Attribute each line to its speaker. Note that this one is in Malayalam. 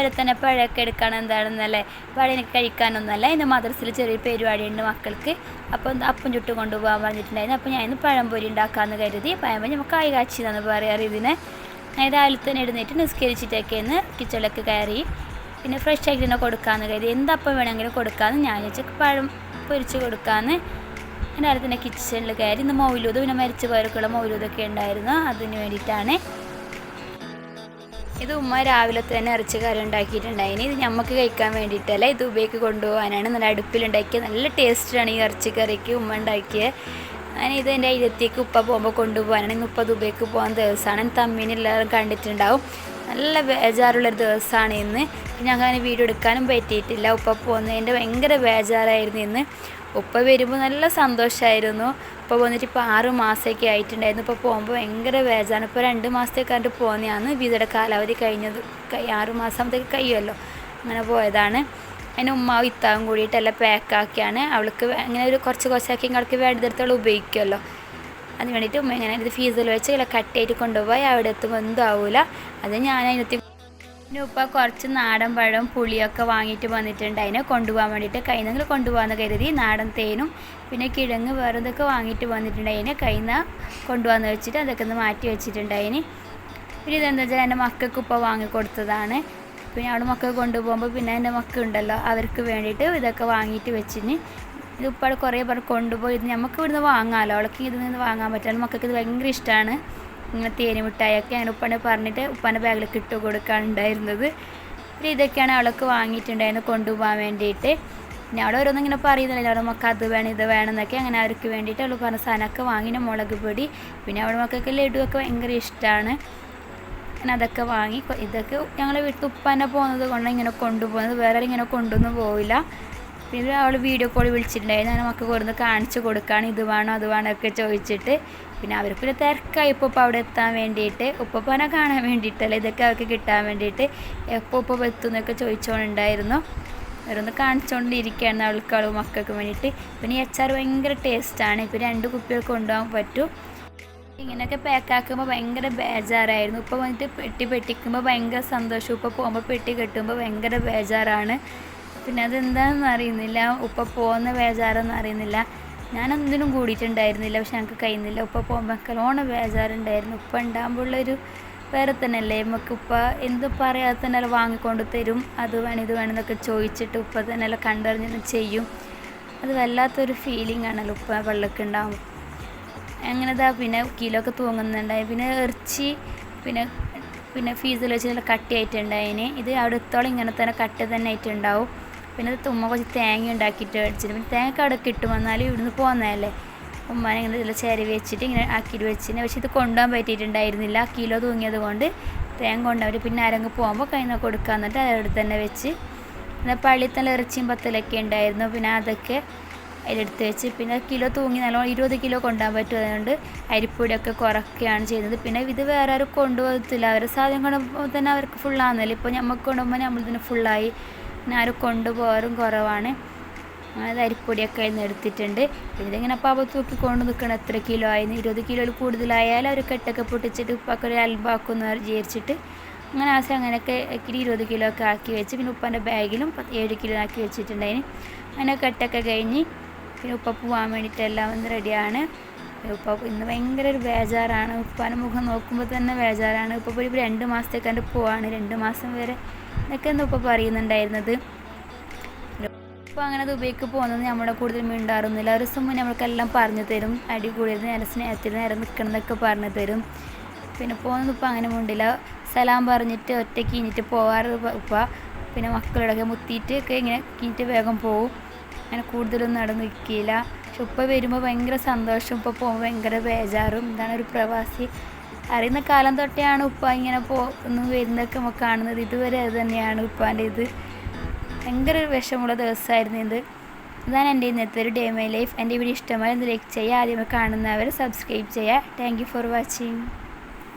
Speaker 1: രാവിലെ തന്നെ പഴമൊക്കെ എടുക്കണം എന്താണെന്നല്ലേ? പഴയൊക്കെ കഴിക്കാനൊന്നുമല്ല. ഇന്ന് മദ്രസിൽ ചെറിയൊരു പരിപാടിയുണ്ട് മക്കൾക്ക്. അപ്പം അപ്പം ചുട്ട് കൊണ്ടുപോകാൻ പറഞ്ഞിട്ടുണ്ടായിരുന്നു. അപ്പോൾ ഞാൻ ഇന്ന് പഴംപൊരി ഉണ്ടാക്കാമെന്ന് കരുതി. പഴംപൊരി നമുക്ക് കായ് കാച്ചി എന്നാണ് പറയാറ് ഇതിനെ ഞാൻ രാവിലെ തന്നെ എഴുന്നേറ്റ് നിസ്കരിച്ചിട്ടൊക്കെ ഒന്ന് കിച്ചണിലൊക്കെ കയറി പിന്നെ ഫ്രഷ് ആയിട്ട് തന്നെ കൊടുക്കാമെന്ന് കരുതി. എന്തപ്പം വേണമെങ്കിലും കൊടുക്കാമെന്ന് ഞാൻ വെച്ചാൽ പഴം പൊരിച്ച് കൊടുക്കാമെന്ന് രാവിലെ തന്നെ കിച്ചണിൽ കയറി ഇന്ന് മൗലൂദ് പിന്നെ മരിച്ച പേർക്കുള്ള മൗലൂദൊക്കെ ഉണ്ടായിരുന്നു. അതിന് വേണ്ടിയിട്ടാണ് ഇത് ഉമ്മ രാവിലെ തന്നെ ഇറച്ചി കറി ഉണ്ടാക്കിയിട്ടുണ്ടായിന് ഇത് നമുക്ക് കഴിക്കാൻ വേണ്ടിയിട്ടല്ല ഇത് ഉപയോഗിക്ക് കൊണ്ടുപോകാനാണ്. നല്ല അടുപ്പിലുണ്ടാക്കിയ നല്ല ടേസ്റ്റാണ് ഈ ഇറച്ചി കറിക്ക് ഉമ്മ ഉണ്ടാക്കിയത് ഞാൻ ഇത് എന്റെ അയിലത്തേക്ക് ഉപ്പ പോകുമ്പോൾ കൊണ്ടുപോകാനാണ്. ഇന്ന് ഉപ്പ ദുബൈക്ക് പോകാൻ ദിവസമാണ് തമ്മീനെല്ലാവരും കണ്ടിട്ടുണ്ടാവും. നല്ല ബേജാറുള്ളൊരു ദിവസമാണ് ഇന്ന്. ഞങ്ങൾ അങ്ങനെ വീഡിയോ എടുക്കാനും പറ്റിയിട്ടില്ല. ഉപ്പ പോകുന്നതിന്റെ ഭയങ്കര ബേജാറായിരുന്നു ഇന്ന്. ഉപ്പ വരുമ്പോൾ നല്ല സന്തോഷമായിരുന്നു ഇപ്പം വന്നിട്ട് ഇപ്പോൾ ആറ് മാസമൊക്കെ ആയിട്ടുണ്ടായിരുന്നു. ഇപ്പോൾ പോകുമ്പോൾ ഭയങ്കര വേജാണ്. ഇപ്പോൾ രണ്ട് മാസത്തേക്ക് കണ്ടിട്ട് പോകുന്നതാണ് വിസയുടെ കാലാവധി കഴിഞ്ഞത് കഴി- ആറ് മാസത്തേക്ക് കഴിയുമല്ലോ. അങ്ങനെ പോയതാണ്. അതിന് ഉമ്മ ഇത്താവും കൂടിയിട്ട് എല്ലാം പാക്കാക്കിയാണ് അവൾക്ക് അങ്ങനെ ഒരു കുറച്ച് കുറച്ചാക്കി അവൾക്ക് വേണ്ടതെടുത്തോളം ഉപയോഗിക്കുമല്ലോ. അതിന് വേണ്ടിയിട്ട് ഉമ്മ ഇങ്ങനെ ഇത് ഫീസിൽ വെച്ച് ഇല്ല കട്ടായിട്ട് കൊണ്ടുപോയി. അവിടെ എത്തുമ്പോൾ എന്താവില്ല അത് ഞാൻ അതിനകത്ത് പിന്നെ ഉപ്പ കുറച്ച് നാടൻ പഴം പുളിയൊക്കെ വാങ്ങിയിട്ട് വന്നിട്ടുണ്ട്. അതിനെ കൊണ്ടുപോകാൻ വേണ്ടിയിട്ട് കയ്യിൽ കൊണ്ടുപോകാമെന്ന് കരുതി നാടൻ തേനും പിന്നെ കിഴങ്ങ് വേറെ ഇതൊക്കെ വാങ്ങിയിട്ട് വന്നിട്ടുണ്ട്. അതിനെ കയ്യിൽ നിന്ന് കൊണ്ടുപോകാന്ന് വെച്ചിട്ട് അതൊക്കെ ഒന്ന് മാറ്റി വെച്ചിട്ടുണ്ട് അതിന്. പിന്നെ ഇതെന്താ വെച്ചാൽ എന്റെ മക്കൾക്ക് ഉപ്പ വാങ്ങിക്കൊടുത്തതാണ് പിന്നെ അവിടെ മക്കൾ കൊണ്ടുപോകുമ്പോൾ പിന്നെ എന്റെ മക്കളുണ്ടല്ലോ അവർക്ക് വേണ്ടിയിട്ട് ഇതൊക്കെ വാങ്ങിയിട്ട് വെച്ചിന്. ഇത് ഉപ്പാട് കുറേ പേർ കൊണ്ടുപോയി ഇത് നമുക്ക് ഇവിടുന്ന് വാങ്ങാമല്ലോ അവൾക്ക് ഇതിൽ നിന്ന് വാങ്ങാൻ പറ്റാൻ മക്കൾക്ക് ഇത് ഭയങ്കര ഇഷ്ടമാണ്. ഇങ്ങനെ തേനി മിഠായിയൊക്കെ അങ്ങനെ ഉപ്പാനെ പറഞ്ഞിട്ട് ഉപ്പാന്റെ ബാഗിലേക്ക് ഇട്ട് കൊടുക്കാനുണ്ടായിരുന്നത് പിന്നെ ഇതൊക്കെയാണ് അവളൊക്കെ വാങ്ങിയിട്ടുണ്ടായിരുന്നു കൊണ്ടുപോകാൻ വേണ്ടിയിട്ട്. പിന്നെ അവിടെ ഓരോന്നും ഇങ്ങനെ പറയുന്നില്ല അവിടെ മക്ക അത് വേണം ഇത് വേണം എന്നൊക്കെ. അങ്ങനെ അവർക്ക് വേണ്ടിയിട്ട് അവൾ പറഞ്ഞ സാധനമൊക്കെ വാങ്ങിന് മുളക് പൊടി പിന്നെ അവിടെ മക്കൾക്ക് ലഡുവൊക്കെ ഭയങ്കര ഇഷ്ടമാണ് ഞാൻ അതൊക്കെ വാങ്ങി ഇതൊക്കെ ഞങ്ങൾ വീട്ടിൽ ഉപ്പാനെ പോകുന്നത് കൊണ്ട് ഇങ്ങനെ കൊണ്ടുപോകുന്നത്. വേറെ ഇങ്ങനെ കൊണ്ടൊന്നും പോവില്ല. പിന്നെ അവൾ വീഡിയോ കോൾ വിളിച്ചിട്ടുണ്ടായിരുന്നു. നമുക്ക് കൊടുന്ന് കാണിച്ചു കൊടുക്കാണ്. ഇത് വേണോ അത് വേണോ ഒക്കെ ചോദിച്ചിട്ട്. പിന്നെ അവർക്ക് പിന്നെ തിരക്കായി ഇപ്പോൾ അവിടെ എത്താൻ വേണ്ടിയിട്ട്. ഉപ്പനെ കാണാൻ വേണ്ടിയിട്ടല്ല? ഇതൊക്കെ അവർക്ക് കിട്ടാൻ വേണ്ടിയിട്ട്. എപ്പോൾ ഉപ്പ എത്തുന്നൊക്കെ ചോദിച്ചുകൊണ്ടുണ്ടായിരുന്നു അവരൊന്ന് കാണിച്ചുകൊണ്ടിരിക്കുകയാണ് അവൾക്ക് അവൾ മക്കൾക്ക് വേണ്ടിയിട്ട്. പിന്നെ അച്ചാർ ഭയങ്കര ടേസ്റ്റാണ് ഇപ്പോൾ രണ്ട് കുപ്പികൾ കൊണ്ടുപോകാൻ പറ്റും. ഇങ്ങനെയൊക്കെ പാക്കാക്കുമ്പോൾ ഭയങ്കര ബേജാറായിരുന്നു. ഇപ്പോൾ വന്നിട്ട് പെട്ടി പെട്ടിക്കുമ്പോൾ ഭയങ്കര സന്തോഷം. ഇപ്പോൾ പോകുമ്പോൾ പെട്ടി കെട്ടുമ്പോൾ ഭയങ്കര ബേജാറാണ്. പിന്നെ അതെന്താണെന്ന് അറിയുന്നില്ല. ഉപ്പ പോകുന്ന ബേജാറൊന്നും അറിയുന്നില്ല. ഞാനൊന്നിനും കൂടിയിട്ടുണ്ടായിരുന്നില്ല. പക്ഷെ ഞങ്ങൾക്ക് കഴിയുന്നില്ല. ഉപ്പ പോകുമ്പോൾ നല്ലോണം ബേജാറുണ്ടായിരുന്നു. ഉപ്പ ഉണ്ടാകുമ്പോഴുള്ളൊരു വേറെ തന്നെയല്ലേ? നമുക്ക് ഉപ്പ എന്ത് പറയാതെ തന്നെ വാങ്ങിക്കൊണ്ട് തരും. അത് വേണം ഇത് വേണം എന്നൊക്കെ ചോദിച്ചിട്ട് ഉപ്പ തന്നെ കണ്ടറിഞ്ഞ് ചെയ്യും. അത് വല്ലാത്തൊരു ഫീലിംഗ് ആണല്ലോ ഉപ്പ വെള്ളമൊക്കെ ഉണ്ടാകുമ്പോൾ അങ്ങനെതാ പിന്നെ കിലോ ഒക്കെ തൂങ്ങുന്നുണ്ടായി. പിന്നെ ഇറച്ചി പിന്നെ പിന്നെ ഫീസിൽ വെച്ച് നല്ല കട്ടിയായിട്ടുണ്ടായിന്. ഇത് അവിടെ എത്തോളം ഇങ്ങനെ തന്നെ കട്ടി തന്നെ ആയിട്ടുണ്ടാവും പിന്നെ തുമ്മ കുറച്ച് തേങ്ങ ഉണ്ടാക്കിയിട്ട് അടിച്ചിട്ട് പിന്നെ തേങ്ങ അവിടെ കിട്ടും. വന്നാലും ഇവിടുന്ന് പോകുന്നതല്ലേ ഉമ്മാനെ ഇങ്ങനെ ഇതിൽ ചേരി വെച്ചിട്ട് ഇങ്ങനെ ആക്കിയിട്ട് വെച്ചിന് പക്ഷേ ഇത് കൊണ്ടുപോകാൻ പറ്റിയിട്ടുണ്ടായിരുന്നില്ല. കിലോ തൂങ്ങിയത് കൊണ്ട് തേങ്ങ കൊണ്ടുപോയി പിന്നെ ആരെങ്കിലും പോകുമ്പോൾ നിന്ന് കൊടുക്കാൻ എന്നിട്ട് അതെടുത്ത് തന്നെ വെച്ച് പിന്നെ പള്ളിയിൽ തന്നെ ഇറച്ചിയും പത്തലൊക്കെ ഉണ്ടായിരുന്നു. പിന്നെ അതൊക്കെ അതിലെടുത്ത് വെച്ച് പിന്നെ കിലോ തൂങ്ങി നല്ലോണം ഇരുപത് കിലോ കൊണ്ടുപോകാൻ പറ്റും അതുകൊണ്ട് അരിപ്പൊടിയൊക്കെ കുറയ്ക്കുകയാണ് ചെയ്യുന്നത്. പിന്നെ ഇത് വേറെ ആരും കൊണ്ടുപോകത്തില്ല. അവരുടെ സാധനം കൊണ്ടുപോകുമ്പോൾ തന്നെ അവർക്ക് ഫുള്ളാകുന്നില്ല ഇപ്പോൾ നമുക്ക് കൊണ്ടുപോകുമ്പോൾ നമ്മളിതിന് ഫുള്ളായി ആരും കൊണ്ടുപോകാറും കുറവാണ്. അത് അരിപ്പൊടിയൊക്കെ അതിൽ നിന്ന് എടുത്തിട്ടുണ്ട്. ഇതിങ്ങനെ പാപത്ത് തൂക്കി കൊണ്ട് നിൽക്കണം എത്ര കിലോ ആയിരുന്നു ഇരുപത് കിലോയിൽ കൂടുതലായാൽ അവർ കെട്ടൊക്കെ പൊട്ടിച്ചിട്ട് ഉപ്പൊക്കെ ഒരു അൽബാക്കുമെന്ന് വിചാരിച്ചിട്ട് അങ്ങനെ ആശ അങ്ങനെയൊക്കെ ഇരുപത് കിലോ ഒക്കെ ആക്കി വെച്ച് പിന്നെ ഉപ്പാന്റെ ബാഗിലും ഏഴ് കിലോ ആക്കി വെച്ചിട്ടുണ്ടായിന്. അങ്ങനെ കെട്ടൊക്കെ കഴിഞ്ഞ് പിന്നെ ഉപ്പ പോകാൻ വേണ്ടിയിട്ട് എല്ലാം ഒന്ന് റെഡിയാണ് ഉപ്പ ഇന്ന് ഭയങ്കര ഒരു ബേജാറാണ്. ഉപ്പാന്റെ മുഖം നോക്കുമ്പോൾ തന്നെ ബേജാറാണ്. ഉപ്പ ഇപ്പോൾ രണ്ട് മാസത്തേക്ക് എന്റെ പോവാണ്. രണ്ട് മാസം വരെ എന്നൊക്കെ ഉപ്പ പറയുന്നുണ്ടായിരുന്നത്? ഇപ്പോൾ അങ്ങനെ ദുബൈക്ക് പോകുന്നത് നമ്മളെ കൂടുതൽ മിണ്ടാറൊന്നുമില്ല. ഒരു ദിവസം മുന്നേ നമ്മൾക്കെല്ലാം പറഞ്ഞു തരും. അടി കൂടിയത് നേരെ സ്നേഹത്തിൽ നേരെ നിൽക്കണം എന്നൊക്കെ പറഞ്ഞു തരും. പിന്നെ പോകുന്നത് ഇപ്പോൾ അങ്ങനെ മുണ്ടില്ല. സലാം പറഞ്ഞിട്ട് ഒറ്റ കീഞ്ഞിട്ട് പോവാറ് ഉപ്പ പിന്നെ മക്കളോടൊക്കെ മുത്തിയിട്ട് ഒക്കെ ഇങ്ങനെ കീഞ്ഞിട്ട് വേഗം പോവും. അങ്ങനെ കൂടുതലൊന്നും നടന്ന് നിൽക്കില്ല. പക്ഷെ ഉപ്പ വരുമ്പോൾ ഭയങ്കര സന്തോഷം. ഉപ്പ പോകുമ്പോൾ ഭയങ്കര ബേജാറും ഇതാണ് ഒരു പ്രവാസി. അറിയുന്ന കാലം തൊട്ടെയാണ് ഉപ്പ ഇങ്ങനെ പോകുന്നു വരുന്നതൊക്കെ നമുക്ക് കാണുന്നത്. ഇതുവരെ അത് തന്നെയാണ് ഉപ്പാന്റെ ഇത്. ഭയങ്കര ഒരു വിഷമമുള്ള ദിവസമായിരുന്നു ഇത്. ഇതാണ് എന്റെ ഇന്നത്തെ ഒരു ഡേ മൈ ലൈഫ്. എന്റെ വീഡിയോ ഇഷ്ടമായി ഒന്ന് ലൈക്ക് ചെയ്യുക. ആദ്യമേ കാണുന്നവർ സബ്സ്ക്രൈബ് ചെയ്യുക. Thank for watching.